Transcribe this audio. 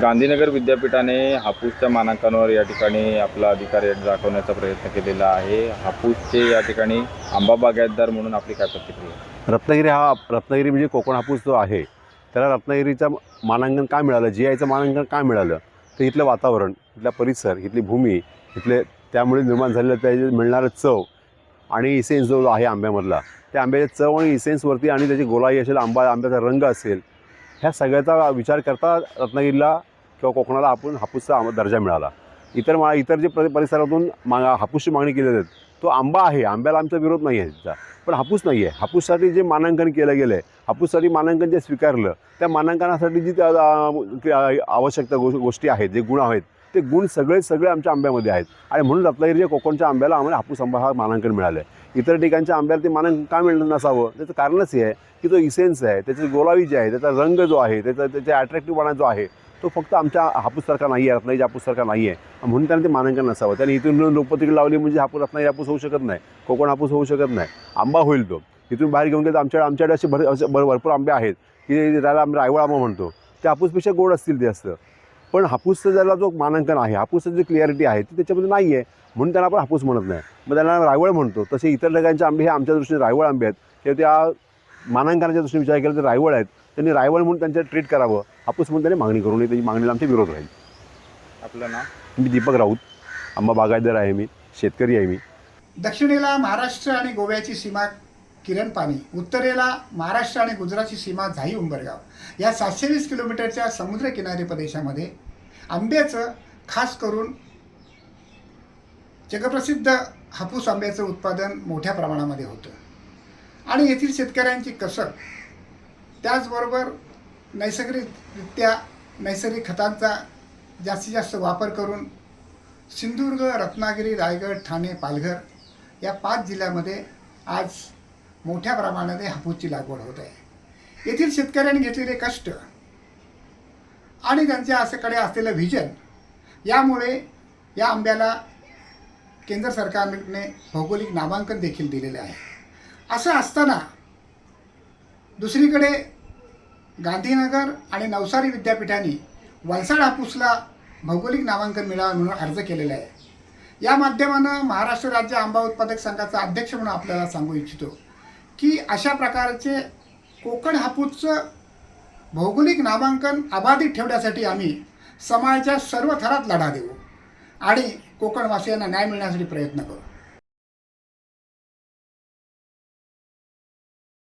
गांधीनगर विद्यापीठाने हापूसच्या मानांकनावर या ठिकाणी आपला अधिकार दाखवण्याचा प्रयत्न केलेला आहे. हापूसचे या ठिकाणी आंबा बागायतदार म्हणून आपली काय प्रतिक्रिया? रत्नागिरी हा रत्नागिरी म्हणजे कोकण हापूस जो आहे त्याला रत्नागिरीचं मानांकन काय मिळालं? जी आयचं मानांकन काय मिळालं? तर इथलं वातावरण इथला परिसर इथली भूमी इथले त्यामुळे निर्माण झालेलं त्याचे मिळणारं चव आणि इसेन्स जो आहे आंब्यामधला त्या आंब्याच्या चव आणि इसेन्सवरती आणि त्याची गोलाई असेल आंबा आंब्याचा रंग असेल ह्या सगळ्याचा विचार करता रत्नागिरीला किंवा कोकणाला आपण हापूसचा आम दर्जा मिळाला. इतर मा इतर जे प्र परिसरातून मा हापूसची मागणी केली जाते तो आंबा आहे. आंब्याला आमचा विरोध नाही आहे त्याचा पण हापूस नाही आहे. हापूससाठी जे मानांकन केलं गेलं आहे हापूससाठी मानांकन जे स्वीकारलं त्या मानांकनासाठी जी त्या, आवश्यकता गो गोष्टी आहेत जे गुण आहेत ते गुण सगळे सगळे आमच्या आंब्यामध्ये आहेत. आणि म्हणून रत्नागिरीच्या कोकणच्या आंब्याला आम्हाला हापूस आंबा हा मानांकन मिळालं आहे इतर ठिकाणच्या आंब्याला ते मानांकन का मिळलं नसावं? त्याचं कारणच हे आहे की तो इसेन्स आहे. त्याची गोलावी जी आहे त्याचा रंग जो आहे त्याचा त्याच्या अट्रॅक्टिव्हपणा जो आहे तो फक्त आमच्या हापूससारखा नाही आहे रत्नागिरी हापूससारखा नाही आहे. म्हणून त्यांना ते मानांकन नसावं. त्याने इथून लोकपत्रिका लावली म्हणजे हापूस रत्नागिरी हापूस होऊ शकत नाही. कोकण हापूस होऊ शकत नाही. आंबा होईल तो. इथून बाहेर घेऊन गेलं तर आमच्या आमच्याकडे असे भर असे भर भरपूर आंबे आहेत. की त्याला आम्ही रायवळ आंबा म्हणतो. ते हापूसपेक्षा गोड असतील ते असतं पण हापूसचं ज्याला जो मानांकन आहे हापूसचं जी क्लिअरिटी आहे ती त्याच्यामध्ये नाही आहे. म्हणून त्यांना आपण हापूस म्हणत नाही. मग त्यांना रायवळ म्हणतो. तसे इतर ठिकाणचे आंबे हे आमच्या दृष्टीने रायवळ आंबे आहेत. ते त्या मानांकनाच्या दृष्टीने विचार केला तर रायवळ आहेत. त्यांनी रायवळ म्हणून त्यांच्या ट्रीट करावं. हापूस म्हणून त्यांनी मागणी करू नये त्याची मागणीला आमचे विरोध राहील. आपलं नाव? मी दीपक राऊत. आंबा बागायतदार आहे मी. शेतकरी आहे मी. दक्षिणेला महाराष्ट्र आणि गोव्याची सीमा किरण पाणी. उत्तरेला महाराष्ट्र आणि गुजरातची सीमा झाई उंबरगाव. या सातशे वीस किलोमीटरच्या समुद्रकिनारी प्रदेशामध्ये आंब्याचं खास करून जगप्रसिद्ध हापूस आंब्याचं उत्पादन मोठ्या प्रमाणामध्ये होतं. आणि येथील शेतकऱ्यांची कसर त्याचबरोबर नैसर्गिकरित्या नैसर्गिक खतांचा जास्तीत जास्त वापर करून सिंधुदुर्ग रत्नागिरी रायगड ठाणे पालघर या पाच जिल्ह्यामध्ये आज मोठ्या प्रमाणात हापूसची लागवड होत आहे. येथील शेतकऱ्यांनी घेतलेले कष्ट आणि त्यांच्या असेकडे असलेलं व्हिजन यामुळे या आंब्याला केंद्र सरकारने भौगोलिक नामांकन देखील दिलेले आहे. असं असताना दुसरीकडे गांधीनगर आणि नवसारी विद्यापीठाने वलसाड हापूसला भौगोलिक नामांकन मिळावं म्हणून अर्ज केलेला आहे. या माध्यमानं महाराष्ट्र राज्य आंबा उत्पादक संघाचा अध्यक्ष म्हणून आपल्याला सांगू इच्छितो की अशा प्रकारचे कोकण हापूसचं भौगोलिक नामांकन अबाधित ठेवण्यासाठी आम्ही समाजाच्या सर्व थरात लढा देऊ आणि कोकणवासियांना न्याय मिळण्यासाठी प्रयत्न करू.